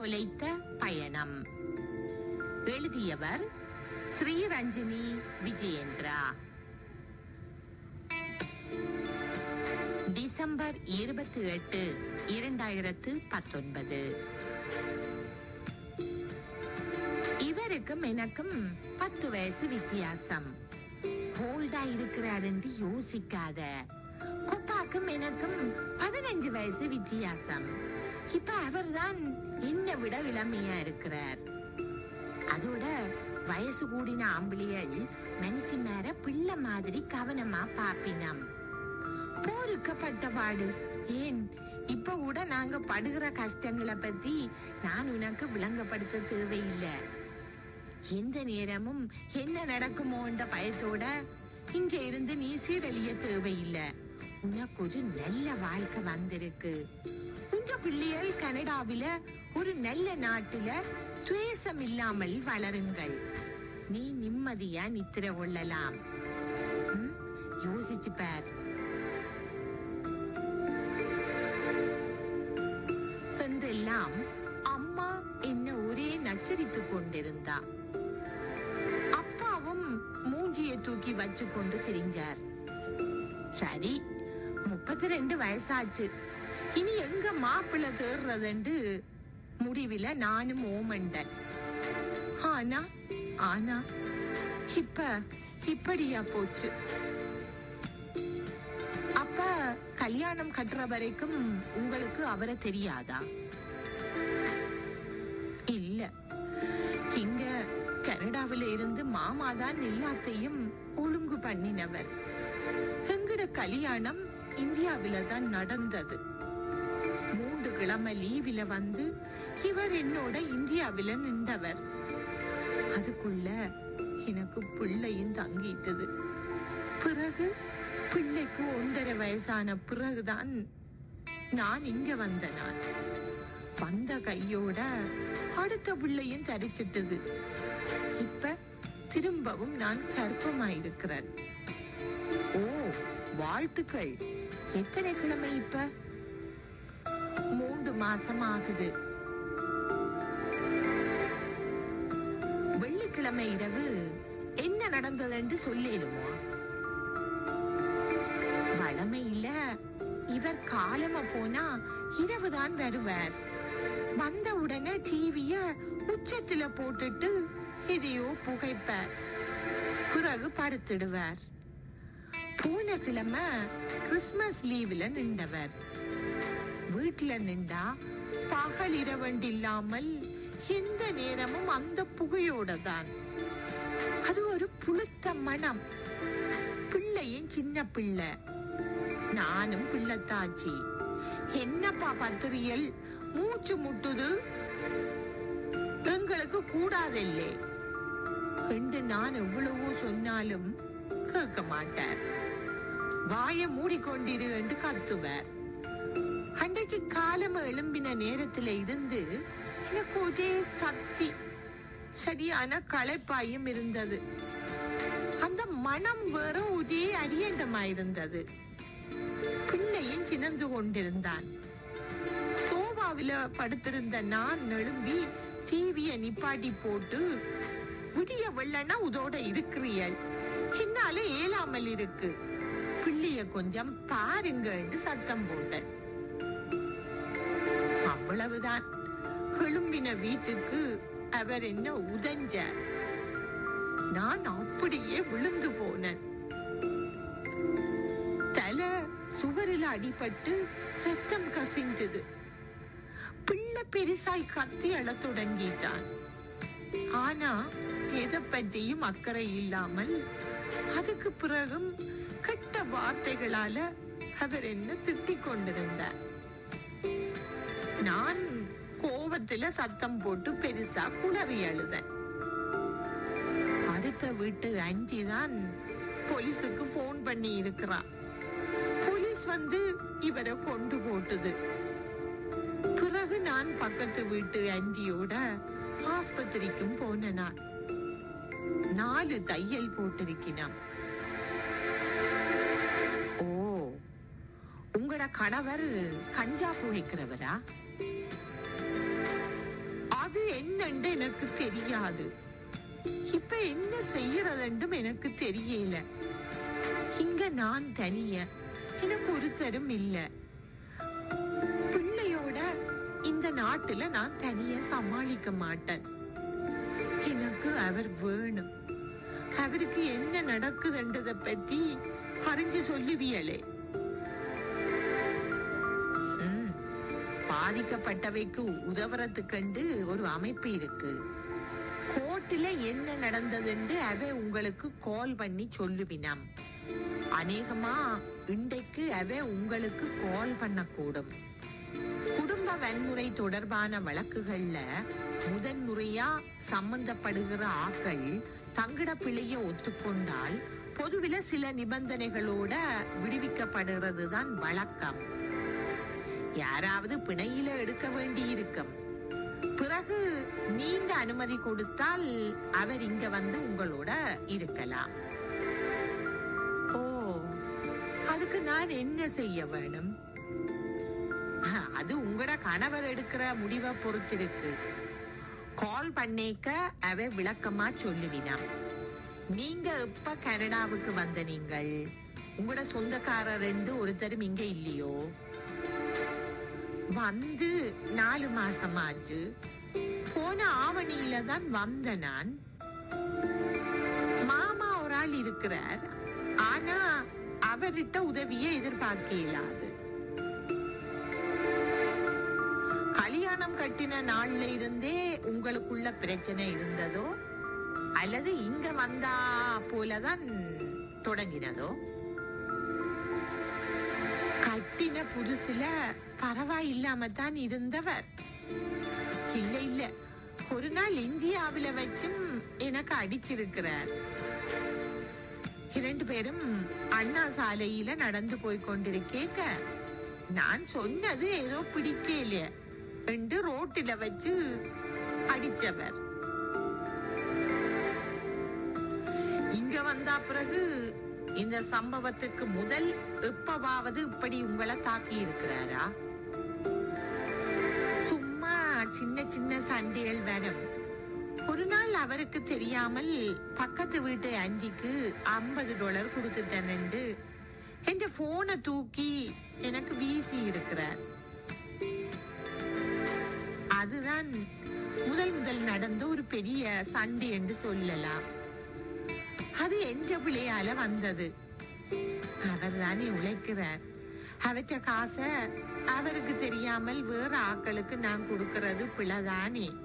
உழைத்த பயணம். எழுதியவர் ஸ்ரீரஞ்சினி விஜயேந்திரா. டிசம்பர் இருபத்தி எட்டு இரண்டாயிரத்து பத்தொன்பது. இவருக்கும் எனக்கும் பத்து வயசு வித்தியாசம். ஹோல்டா இருக்கிறாருன்னு யோசிக்காத. குப்பாக்கும் எனக்கும் பதினஞ்சு வயசு வித்தியாசம். இப்ப அவர்தான் என்னை விட இளமையா இருக்கிறார். அதோட வயசு கூடின ஆம்பளியல் மனசு மேல பிள்ளை மாதிரி கவனமா பாப்பினம் போருக்கப்பட்ட பாடு. ஏன்? இப்ப கூட நாங்க படுகிற கஷ்டங்களை பத்தி நான் உனக்கு விளங்கப்படுத்த தேவையில்லை. எந்த நேரமும் என்ன நடக்குமோன்ற பயத்தோட இங்க இருந்து நீ சீரழிய தேவையில்லை. உனக்கு ஒரு நல்ல வாழ்க்கை வந்திருக்கு. உங்க பிள்ளைகள் கனடாவில ஒரு நல்ல நாட்டுல துவேஷம் இல்லாமல் வளருங்கள். நீ நிம்மதியா நித்திர கொள்ளலாம். யோசிச்சு பார். என்றெல்லாம் அம்மா என்ன ஒரே நச்சரித்துக் கொண்டிருந்தா. அப்பாவும் மூஞ்சியை தூக்கி வச்சு கொண்டு திரிஞ்சார். சரி முப்பத்தி ரெண்டு வயசாச்சு. இனி எங்க மாப்பிள்ளை தேர்றதுண்டு முடிவில நானும் ஓமண்டன் ஆனா ஆனா இப்ப இப்படியா போச்சு. அப்ப கல்யாணம் கட்டுற வரைக்கும் உங்களுக்கு அவரை தெரியாதா? இல்ல. இங்க கனடாவில இருந்து மாமா தான் எல்லாத்தையும் ஒழுங்கு பண்ணினவர். எங்கட கல்யாணம் இந்தியாவில தான் நடந்தது. மூன்று கிழமை லீவில வந்து இவர் என்னோட இந்தியாவில நின்றவர். அதுக்குள்ள எனக்கு பிள்ளையும் தங்கிட்டது. பிறகு பிள்ளைக்கு ஒன்றரை வயசான பிறகுதான் நான் இங்க வந்த நான் வந்த கையோட அடுத்த பிள்ளையும் தரிச்சிட்டது. இப்ப திரும்பவும் நான் கர்ப்பமாயிருக்கிறேன். ஓ வாழ்த்துக்கள். எத்தனை கிழமை இப்ப? மூன்று மாசம் ஆகுது. வெள்ளிக்கிழமை இரவு என்ன நடந்தது நடந்ததுன்னு சொல்லிடுமோ வளமையில இவர் காலம போனா இரவுதான் வருவார். வந்த உடனே டிவிய உச்சத்துல போட்டுட்டு எதையோ புகைப்பார். பிறகு படுத்துடுவார். போன கிழமை கிறிஸ்மஸ் லீவ்ல நின்றவர். வீட்டுல நின்றா பகல் இரவண்டு இல்லாமல் எந்த நேரமும் அந்த புகையோட தான் அது ஒரு புளுத்த மனம் பிள்ளையும் சின்ன பிள்ளை. நானும் பிள்ளைத்தாச்சி. என்னப்பா பத்திரியல் மூச்சு முட்டுது. எங்களுக்கு கூடாதல்லே. என்று நான் எவ்வளவோ சொன்னாலும் கேட்க மாட்டார். வாய மூடிக்கொண்டிரு என்று கத்துவார். அன்றைக்கு காலம் எழும்பின நேரத்துல இருந்து எனக்கு ஒரே சக்தி சரியான களைப்பாயும் இருந்தது. அந்த மனம் வேற ஒரே அரியண்டமாயிருந்தது. பிள்ளையும் சினந்து கொண்டிருந்தான். சோபாவில படுத்திருந்த நான் எழும்பி டிவிய நிப்பாட்டி போட்டு விடிய வெள்ளனா உதோட இருக்கிறியல். என்னால ஏலாமல் இருக்கு. பிள்ளைய கொஞ்சம் பாருங்கன்னு சத்தம் போட்டேன். அவ்வளவுதான். எழும்பின வீட்டுக்கு அவர் என்ன உதஞ்சார்? நான் அப்படியே விழுந்து போனேன். தலை சுவரில் அடிபட்டு ரத்தம் கசிஞ்சது. பிள்ளை பெருசாய் கத்தி அழத் தொடங்கிட்டான். ஆனா எதை பற்றியும் அக்கறை இல்லாமல் அதுக்கு பிறகும் கெட்ட வார்த்தைகளால அவர் என்ன திட்டிக் கொண்டிருந்தார்? நான் கோபத்துல சத்தம் போட்டு பெருசா குளறி அழுதேன். அடுத்த வீட்டு அஞ்சி தான் போலீஸுக்கு போன் பண்ணி இருக்கிறான் போலீஸ் வந்து இவரை கொண்டு போட்டுது. பிறகு நான் பக்கத்து வீட்டு அஞ்சியோட ஆஸ்பத்திரிக்கும் போன நான் நாலு தையல் போட்டிருக்கினான் ஓ உங்களோட கணவர் கஞ்சா புகைக்கிறவரா? அது என்னண்டு எனக்கு தெரியாது. இப்ப என்ன செய்யறதுண்டும் எனக்கு தெரியல. இங்க நான் தனிய எனக்கு ஒருத்தரும் இல்ல. பிள்ளையோட இந்த நாட்டுல நான் தனிய சமாளிக்க மாட்டேன். எனக்கு அவர் வேணும். அவருக்கு என்ன நடக்குதுன்றத பத்தி அறிஞ்சு சொல்லுவியலே. பாதிக்கப்பட்டவைக்கு உதவுறதுக்கண்டு ஒரு அமைப்பு இருக்கு. கோர்ட்டுல என்ன நடந்ததுண்டு அவ உங்களுக்கு கால் பண்ணி சொல்லுவினாம். அநேகமா இன்றைக்கு அவ உங்களுக்கு கால் பண்ணக்கூடும். குடும்ப வன்முறை தொடர்பான வழக்குகள்ல முதன்முறையா சம்பந்தப்படுகிற ஆக்கள் தங்கட பிழைய ஒத்துக்கொண்டால் பொதுவில சில நிபந்தனைகளோட விடுவிக்கப்படுகிறது தான் வழக்கம். யாராவது பிணையில எடுக்க வேண்டியிருக்கும். பிறகு நீங்க அனுமதி கொடுத்தால் அவர் இங்க வந்து உங்களோட இருக்கலாம். ஓ அதுக்கு நான் என்ன செய்ய வேணும்? அது உங்களோட கணவர் எடுக்கிற முடிவை பொறுத்திருக்கு. கால் பண்ணேக்க அவ விளக்கமா சொல்லுவினாம் நீங்க எப்ப கனடாவுக்கு வந்த நீங்கள்? உங்களோட சொந்தக்காரர் ரெண்டு ஒருத்தரும் இங்க இல்லையோ? வந்து நாலு மாசம் ஆச்சு போன ஆவணியில தான் வந்த நான். மாமா ஒரு ஆள் இருக்கிறார். ஆனா அவர்கிட்ட உதவியை எதிர்பார்க்க இயலாது கல்யாணம் கட்டின நாள்ல இருந்தே உங்களுக்குள்ள பிரச்சனை இருந்ததோ? அல்லது இங்க வந்தா போலதான் தொடங்கினதோ? கட்டின புதுசுல பரவாயில்லாம தான் இருந்தவர். இல்ல இல்ல. ஒரு நாள் இந்தியாவில வச்சும் எனக்கு அடிச்சிருக்கிறார். இரண்டு பேரும் அண்ணா சாலையில நடந்து போய் கொண்டிருக்கேக்க நான் சொன்னது ஏதோ பிடிக்கல என்று ரோட்டில வச்சு அடிச்சவர். இங்க வந்தா பிறகு இந்த சம்பவத்துக்கு முதல் எப்பவாவது இப்படி உங்களை தாக்கி இருக்கிறாரா? சும்மா சின்ன சின்ன சண்டைகள் வரும். ஒரு நாள் அவருக்கு தெரியாமல் பக்கத்து வீட்டு அஞ்சிக்கு ஐம்பது டாலர் கொடுத்துட்டேன்னு என் போனை தூக்கி எனக்கு வீசி இருக்கிறார். அதுதான் முதல் முதல் நடந்த ஒரு பெரிய சண்டை என்று சொல்லலாம். அது என்ற பிள்ளையால வந்தது. அவர் தானே உழைக்கிறார். அவற்ற காச அவருக்கு தெரியாமல் வேற ஆட்களுக்கு நான் கொடுக்கிறது பிழைதானே.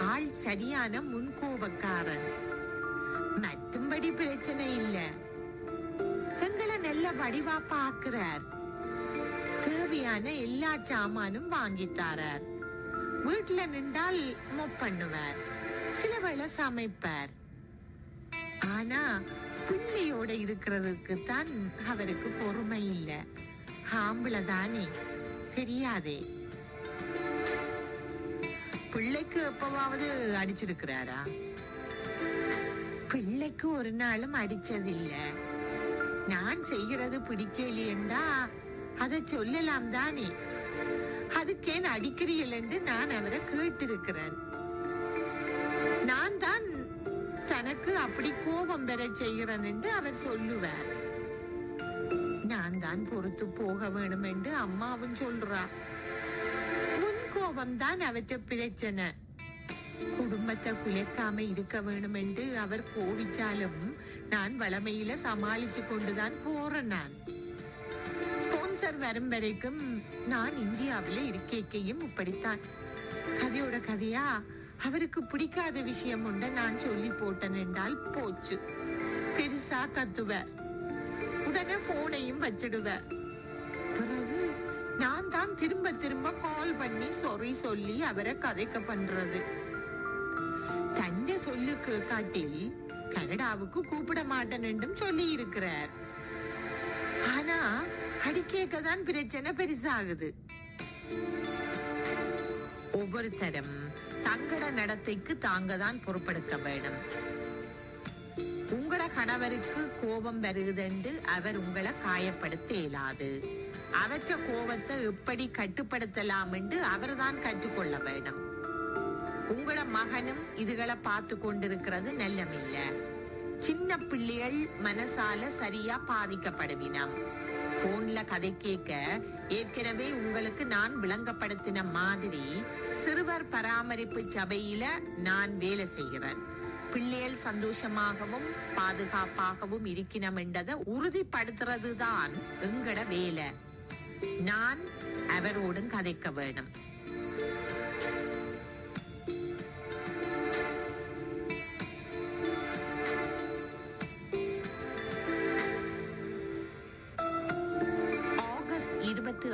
ஆள் சரியான முன்கோபக்காரன். மற்றும்படி பிரச்சனை இல்ல. எங்களை நல்ல வடிவா பாக்குறார் தேவையான எல்லா சாமானும் வாங்கித் தாரார். வீட்டுல நின்றால் மொப் பண்ணுவார் சில வேளை சமைப்பார். ஆனா பிள்ளையோட இருக்கிறதுக்கு தான் அவருக்கு பொறுமை இல்ல. ஆம்பளை தானே. தெரியாதே. பிள்ளைக்கு எப்பவாவது அடிச்சிருக்கிறாரா? பிள்ளைக்கு ஒரு நாளும் அடிச்சதில்ல. நான் செய்கிறது பிடிக்கலையேண்டா அத சொல்லலாம் தானே. அதுக்கேன் அடிக்கிறீர்கள் என்று நான் அவரை கேட்டிருக்கிறேன் அப்படி கோபம் பெற செய்கிறேன் என்று அவர் சொல்லுவார். நான் தான் பொறுத்து போக வேணும் என்று அம்மாவும் சொல்றா. முன் கோபம் தான் அவற்ற பிரச்சனை. குடும்பத்தை குலைக்காம இருக்க வேணும் என்று அவர் கோவிச்சாலும் நான் வளமையில சமாளிச்சு கொண்டுதான் போறேன் நான். ஸ்பான்சர் வரும் வரைக்கும் நான் இந்தியாவில இருக்கேக்கையும் இப்படித்தான். கதையோட கதையா? அவருக்கு பிடிக்காத விஷயம் உண்ட. நான் சொல்லி போட்டேன் என்றால் போச்சு. பெருசா கத்துவார் உடனே போனையும் வச்சிடுவார் பிறகு நான் தான் திரும்ப திரும்ப கால் பண்ணி சொறி சொல்லி அவரை கதைக்க பண்றது. தஞ்ச சொல்லுக்கு காட்டில் கனடாவுக்கு கூப்பிட மாட்டேன் என்றும் சொல்லி இருக்கிறார். ஆனா அடிக்கேக்க தான் பிரச்சனை பெருசாகுது. ஒவ்வொரு தரம் தங்கட நடத்தைக்கு தாங்க தான் பொருட்படுத்த வேணும். உங்கள கணவருக்கு கோபம் வருகுதென்று அவர் உங்களை காயப்படுத்த இயலாது. அவற்ற கோபத்தை எப்படி கட்டுப்படுத்தலாம் என்று அவர்தான் கற்றுக்கொள்ள வேணும். உங்கள மகனும் இதுகளை பார்த்து கொண்டிருக்கிறது நல்லமில்ல. சின்ன பிள்ளைகள் மனசால சரியா பாதிக்கப்படுவினம். போன்ல கதை கேட்க ஏற்கனவே உங்களுக்கு நான் விளங்கப்படுத்தின மாதிரி சிறுவர் பராமரிப்பு சபையில நான் வேலை செய்கிறேன். பிள்ளைகள் சந்தோஷமாகவும் பாதுகாப்பாகவும் இருக்கணும் என்றதை உறுதிப்படுத்துறதுதான் எங்கட வேலை. நான் அவரோடும் கதைக்க வேணும்.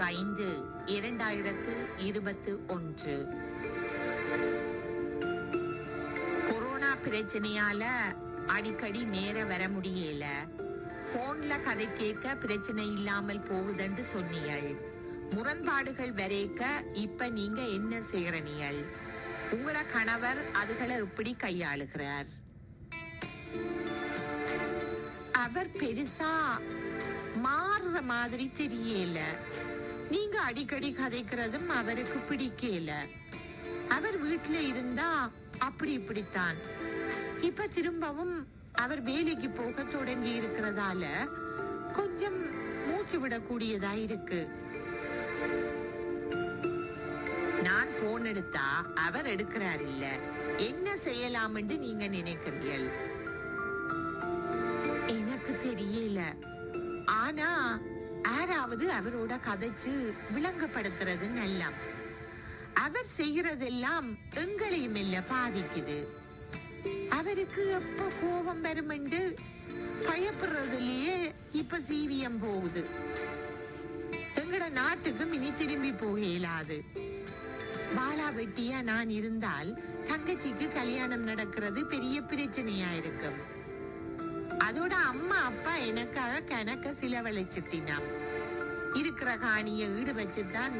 ஐந்து இரண்டாயிரத்து இருபத்து ஒன்று. கொரோனா பிரச்சனையால அடிக்கடி நேர வர முடியல. போன்ல கதை கேட்க பிரச்சனை இல்லாமல் போகுதுன்னு சொன்னீங்கள் முரண்பாடுகள் வரைக்க இப்ப நீங்க என்ன செய்யறீங்கள் உங்கள கணவர் அதுகளை எப்படி கையாளுகிறார்? அவர் பெருசா மாறுற மாதிரி தெரியல. நீங்க அடிக்கடி கதைக்கிறதும் அவருக்கு பிடிக்கல. அவர் வீட்டுல இருந்தா அப்படி இப்படித்தான். இப்ப திரும்பவும் அவர் வேலைக்கு போக தொடங்கி இருக்கிறதால கொஞ்சம் மூச்சு விடக்கூடியதா இருக்கு. நான் போன் எடுத்தா அவர் எடுக்கிறார் இல்ல என்ன செய்யலாம் என்று நீங்க நினைக்கிறீர்கள்? எனக்கு தெரியல. ஆனா யாராவது அவரோட கதைச்சு விளங்கப்படுத்துறது நல்லா அவர் செய்யறதெல்லாம் எங்களையும் இல்ல பாதிக்குது. அவருக்கு எப்ப கோபம் வருமெண்டு பயப்படுறதுலயே இப்ப சீவியம் போகுது. எங்கட நாட்டுக்கு இனி திரும்பி போக இயலாது. பாலா வெட்டியா நான் இருந்தால் தங்கச்சிக்கு கல்யாணம் நடக்கிறது பெரிய பிரச்சனையா இருக்கும். அதோட அம்மா அப்பா எனக்காக கணக்க செலவழிச்சுட்டினாம் இருக்கிற காணிய ஈடு வச்சுதான்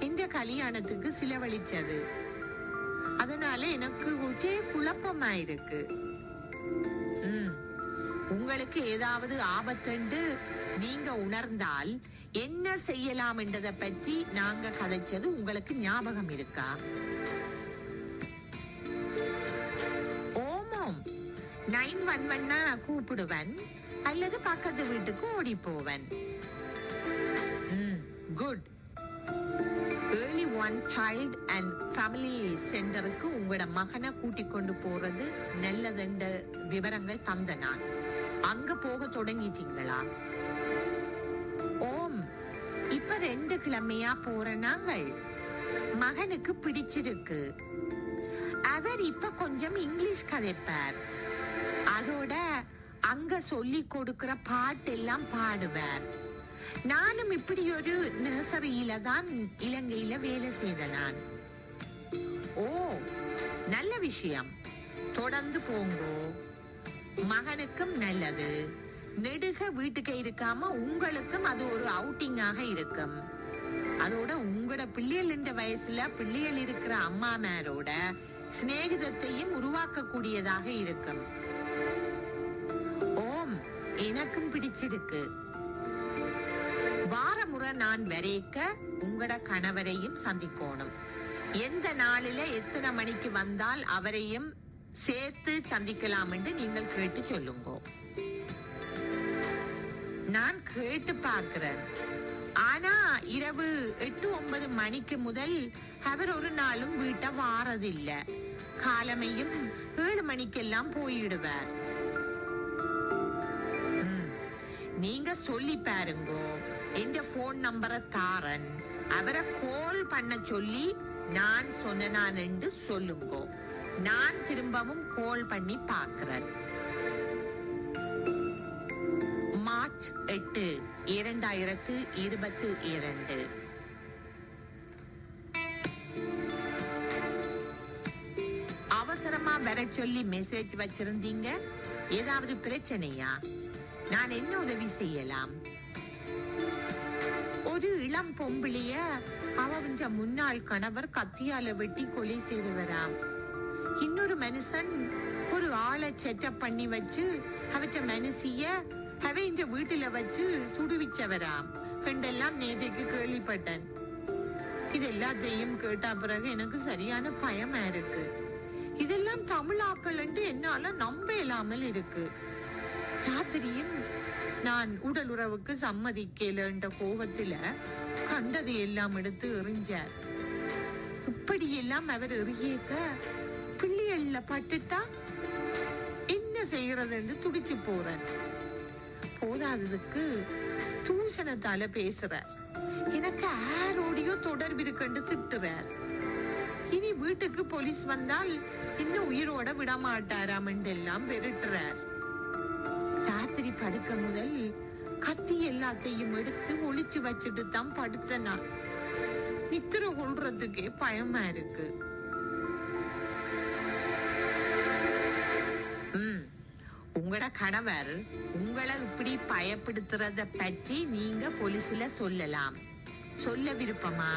இந்த கல்யாணத்துக்கு செலவழிச்சது. அதனால எனக்கு ஒரே குழப்பமா இருக்கு உங்களுக்கு ஏதாவது ஆபத்துண்டு நீங்க உணர்ந்தால் என்ன செய்யலாம் என்றதை பற்றி நாங்க கதைச்சது உங்களுக்கு ஞாபகம் இருக்கா? நைன் ஒன் ஒன்னா கூப்பிடுவன். அல்லது பக்கத்து வீட்டுக்கு ஓடி போவன் good early one child and family சென்டருக்கு உங்களோட மகனை கூட்டிக் கொண்டு போறது நல்லதுன்ற விவரங்கள் தந்த நான். அங்க போக தொடங்கிட்டீங்களா? ஓம் இப்ப ரெண்டு கிழமையா போற நாங்கள். மகனுக்கு பிடிச்சிருக்கு. அவர் இப்ப கொஞ்சம் இங்கிலீஷ் கதைப்பார். அதோட அங்க சொல்லி கொடுக்கிற பாட்டு எல்லாம் பாடுவார் நானும் இப்படி ஒரு நர்சரியில தான் இலங்கையில வேலை செய்த நான். ஓ நல்ல விஷயம். தொடர்ந்து போங்கோ. மகனுக்கும் நல்லது. நெடுக வீட்டுக்கு இருக்காம உங்களுக்கும் அது ஒரு அவுட்டிங்காக இருக்கும். அதோட உங்களோட பிள்ளைகள் இந்த வயசுல பிள்ளைகள் இருக்கிற அம்மா மேரோட சிநேகிதத்தையும் உருவாக்கக்கூடியதாக இருக்கும். எனக்கும் பிடிச்சிருக்கு. வாரமுறை நான் வரைக்க உங்களோட கணவரையும் சந்திக்கணும். எந்த நாளில எத்தனை மணிக்கு வந்தால் அவரையும் சேர்த்து சந்திக்கலாம் என்று நீங்கள் கேட்டு சொல்லுங்க. நான் கேட்டு பாக்குறேன் ஆனா இரவு எட்டு ஒன்பது மணிக்கு முதல் அவர் ஒரு நாளும் வீட்டை வாரதில்லை. காலமையும் ஏழு மணிக்கெல்லாம் போயிடுவார். நீங்க சொல்லி பாருங்கோ. இந்த போன் நம்பரை தாரன். அவரை கால் பண்ண சொல்லி நான் சொன்னான் என்று சொல்லுங்கோ. நான் திரும்பவும் கால் பண்ணி பார்க்கிறேன். மார்ச் எட்டு இரண்டாயிரத்து இருபத்தி இரண்டு. அவசரமா வர சொல்லி மெசேஜ் வச்சிருந்தீங்க? ஏதாவது பிரச்சனையா? நான் என்ன உதவி செய்யலாம்? ஒரு இளம் பொம்பளைய அவன் முன்னாள் கணவர் கத்தியால வெட்டி கொலை செய்தவராம் இன்னொரு மனுஷன் ஒரு ஆளை செட்டப் பண்ணி வச்சு அவற்ற மனுஷிய அவ இந்த வீட்டுல வச்சு சுடுவிச்சவராம் என்றெல்லாம் நேற்றைக்கு கேள்விப்பட்டேன். இது எல்லாத்தையும் கேட்ட பிறகு எனக்கு சரியான பயமா இருக்கு. இதெல்லாம் தமிழாக்கள் என்று என்னால நம்ப இல்லாமல் இருக்கு. ராத்திரியும் நான் உடல் உறவுக்கு சம்மதிக்கல என்ற கோபத்துல கண்டதை எல்லாம் எடுத்து எறிஞ்சார். இப்படி எல்லாம் அவர் எறியேக்க பிள்ளைகள்ல பட்டுட்டா என்ன செய்யறது என்று துடிச்சு போறேன் போதாததுக்கு தூஷணத்தால பேசுறார். எனக்கு ஆரோடையோ தொடர்பு இருக்குன்னு திட்டுறார். இனி வீட்டுக்கு போலீஸ் வந்தால் இன்னும் உயிரோட விட மாட்டாராம் எல்லாம் விரட்டுறார். ராத்திரி படுக்க முதல் கத்தி எல்லாத்தையும் எடுத்து ஒளிச்சு வச்சுட்டு தான் படுத்த நான் நித்திர கொள்றதுக்கே பயமா இருக்கு. உம் உங்களோட கணவர் உங்களை இப்படி பயப்படுத்துறத பற்றி நீங்க போலீஸ்ல சொல்லலாம். சொல்ல விருப்பமா?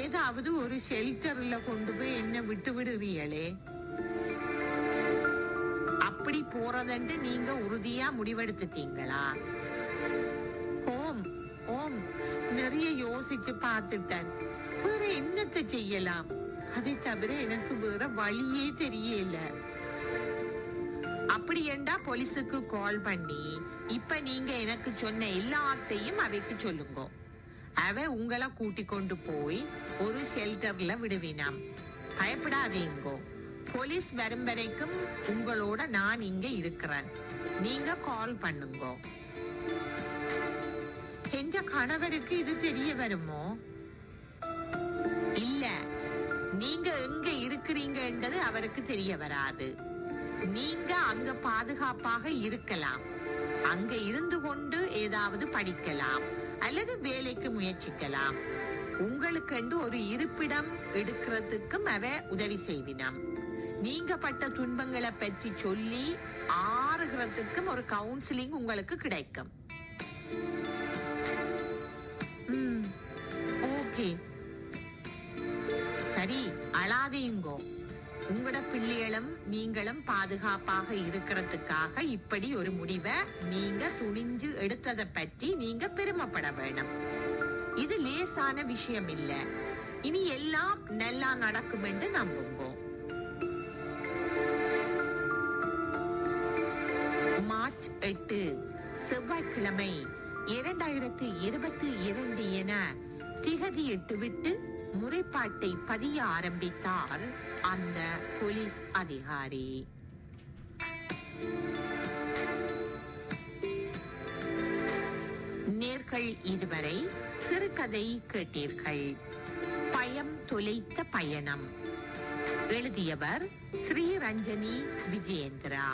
ஏதாவது ஒரு ஷெல்டர்ல கொண்டு போய் என்ன விட்டு விடுறீங்களே? எப்படி போறதுன்னு நீங்க உறுதியா முடிவெடுத்துட்டீங்களா? ஓம் ஓம். நிறைய யோசிச்சு பார்த்துட்டேன். வேற என்னத்தை செய்யலாம்? அதை தவிர எனக்கு வேற வழியே தெரியல. அப்படி என்றா போலீஸுக்கு கால் பண்ணி இப்ப நீங்க எனக்கு சொன்ன எல்லாத்தையும் அவைக்கு சொல்லுங்க. அவ உங்களை கூட்டி கொண்டு போய் ஒரு ஷெல்டர்ல விடுவினாம். பயப்படாதீங்கோ. போலீஸ் வரும் வரைக்கும் உங்களோட நான் இங்க இருக்கிறேன். நீங்க கால் பண்ணுங்க. என்ற கணவருக்கு இது தெரிய வருமோ? இல்ல. நீங்க எங்க இருக்கிறீங்கன்றது அவருக்கு தெரிய வராது. நீங்க அங்க பாதுகாப்பாக இருக்கலாம். அங்க இருந்து கொண்டு ஏதாவது படிக்கலாம். அல்லது வேலைக்கு முயற்சிக்கலாம். உங்களுக்கென்று ஒரு இருப்பிடம் எடுக்கிறதுக்கும் அவ உதவி செய்வினான் நீங்க பட்ட துன்பங்களை பற்றி சொல்லி ஆறுகிறதுக்கும் ஒரு கவுன்சிலிங் உங்களுக்கு கிடைக்கும். ம், ஓகே சரி அழாதீங்கோ உங்களோட பிள்ளைகளும் நீங்களும் பாதுகாப்பாக இருக்கிறதுக்காக இப்படி ஒரு முடிவை நீங்க துணிஞ்சு எடுத்ததை பற்றி நீங்க பெருமைப்பட வேணும். இது லேசான விஷயம் இல்ல. இனி எல்லாம் நல்லா நடக்கும் என்று நம்புங்க. எட்டு செவ்வாய்க்கிழமை இரண்டாயிரத்தி இருபத்தி இரண்டு என திகதியிட்டு விட்டு முறைப்பாட்டை பதிய ஆரம்பித்தார் அந்த போலீஸ் அதிகாரி. நேர்கள் இதுவரை சிறுகதை கேட்டீர்கள். பயம் தொலைத்த பயணம். எழுதியவர் ஸ்ரீரஞ்சனி விஜயேந்திரா.